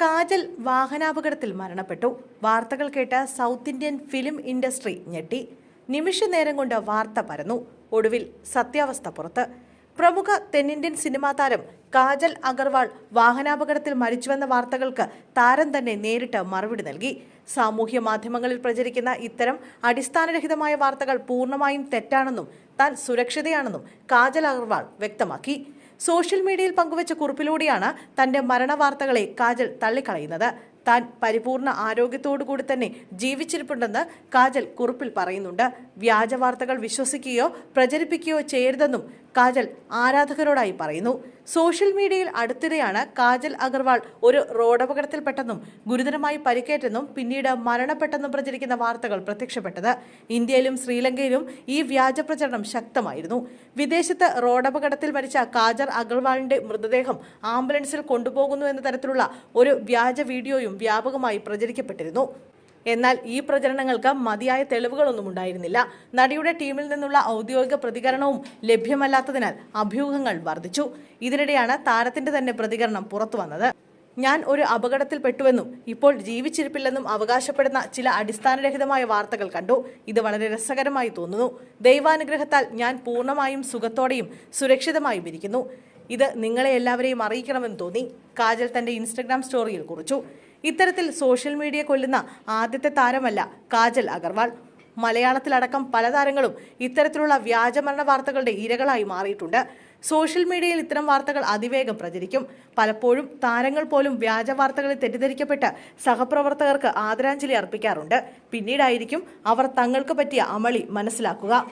കാജൽ വാഹനാപകടത്തിൽ മരണപ്പെട്ടു. വാർത്തകൾ കേട്ട സൗത്ത് ഇന്ത്യൻ ഫിലിം ഇൻഡസ്ട്രി ഞെട്ടി. നിമിഷ നേരം കൊണ്ട് വാർത്ത പരന്നു. ഒടുവിൽ സത്യാവസ്ഥ പുറത്ത്. പ്രമുഖ തെന്നിന്ത്യൻ സിനിമാ താരം കാജൽ അഗർവാൾ വാഹനാപകടത്തിൽ മരിച്ചുവെന്ന വാർത്തകൾക്ക് താരം തന്നെ നേരിട്ട് മറുപടി നൽകി. സാമൂഹ്യ മാധ്യമങ്ങളിൽ പ്രചരിക്കുന്ന ഇത്തരം അടിസ്ഥാനരഹിതമായ വാർത്തകൾ പൂർണമായും തെറ്റാണെന്നും താൻ സുരക്ഷിതയാണെന്നും കാജൽ അഗർവാൾ വ്യക്തമാക്കി. സോഷ്യൽ മീഡിയയിൽ പങ്കുവച്ച കുറിപ്പിലൂടെയാണ് തന്റെ മരണവാർത്തകളെ കാജൽ തള്ളിക്കളയുന്നത്. താൻ പരിപൂർണ ആരോഗ്യത്തോടു കൂടി തന്നെ ജീവിച്ചിരിപ്പുണ്ടെന്ന് കാജൽ കുറിപ്പിൽ പറയുന്നുണ്ട്. വ്യാജവാർത്തകൾ വിശ്വസിക്കുകയോ പ്രചരിപ്പിക്കുകയോ ചെയ്യരുതെന്നും കാജൽ ആരാധകരോടായി പറയുന്നു. സോഷ്യൽ മീഡിയയിൽ അടുത്തിടെയാണ് കാജൽ അഗർവാൾ ഒരു റോഡപകടത്തിൽപ്പെട്ടെന്നും ഗുരുതരമായി പരിക്കേറ്റെന്നും പിന്നീട് മരണപ്പെട്ടെന്നും പ്രചരിക്കുന്ന വാർത്തകൾ പ്രത്യക്ഷപ്പെട്ടത്. ഇന്ത്യയിലും ശ്രീലങ്കയിലും ഈ വ്യാജ പ്രചരണം ശക്തമായിരുന്നു. വിദേശത്ത് റോഡപകടത്തിൽ മരിച്ച കാജൽ അഗർവാളിന്റെ മൃതദേഹം ആംബുലൻസിൽ കൊണ്ടുപോകുന്നു എന്ന തരത്തിലുള്ള ഒരു വ്യാജ വീഡിയോയും വ്യാപകമായി പ്രചരിക്കപ്പെട്ടിരുന്നു. എന്നാൽ ഈ പ്രചരണങ്ങൾക്ക് മതിയായ തെളിവുകളൊന്നും ഉണ്ടായിരുന്നില്ല. നടിയുടെ ടീമിൽ നിന്നുള്ള ഔദ്യോഗിക പ്രതികരണവും ലഭ്യമല്ലാത്തതിനാൽ അഭ്യൂഹങ്ങൾ വർദ്ധിച്ചു. ഇതിനിടെയാണ് താരത്തിന്റെ തന്നെ പ്രതികരണം പുറത്തുവന്നത് ഞാൻ ഒരു അപകടത്തിൽ പെട്ടുവെന്നും ഇപ്പോൾ ജീവിച്ചിരിപ്പില്ലെന്നും അവകാശപ്പെടുന്ന ചില അടിസ്ഥാനരഹിതമായ വാർത്തകൾ കണ്ടു. ഇത് വളരെ രസകരമായി തോന്നുന്നു. ദൈവാനുഗ്രഹത്താൽ ഞാൻ പൂർണമായും സുഖത്തോടെയും സുരക്ഷിതമായും ഇരിക്കുന്നു. ഇത് നിങ്ങളെ എല്ലാവരെയും അറിയിക്കണമെന്ന് തോന്നി. കാജൽ തന്റെ ഇൻസ്റ്റഗ്രാം സ്റ്റോറിയിൽ കുറിച്ചു. ഇത്തരത്തിൽ സോഷ്യൽ മീഡിയ കൊല്ലുന്ന ആദ്യത്തെ താരമല്ല കാജൽ അഗർവാൾ. മലയാളത്തിലടക്കം പല താരങ്ങളും ഇത്തരത്തിലുള്ള വ്യാജമരണ വാർത്തകളുടെ ഇരകളായി മാറിയിട്ടുണ്ട്. സോഷ്യൽ മീഡിയയിൽ ഇത്തരം വാർത്തകൾ അതിവേഗം പ്രചരിക്കും. പലപ്പോഴും താരങ്ങൾ പോലും വ്യാജ വാർത്തകളിൽ തെറ്റിദ്ധരിക്കപ്പെട്ട് സഹപ്രവർത്തകർക്ക് ആദരാഞ്ജലി അർപ്പിക്കാറുണ്ട്. പിന്നീടായിരിക്കും അവർ തങ്ങൾക്ക് പറ്റിയ അമളി മനസ്സിലാക്കുക.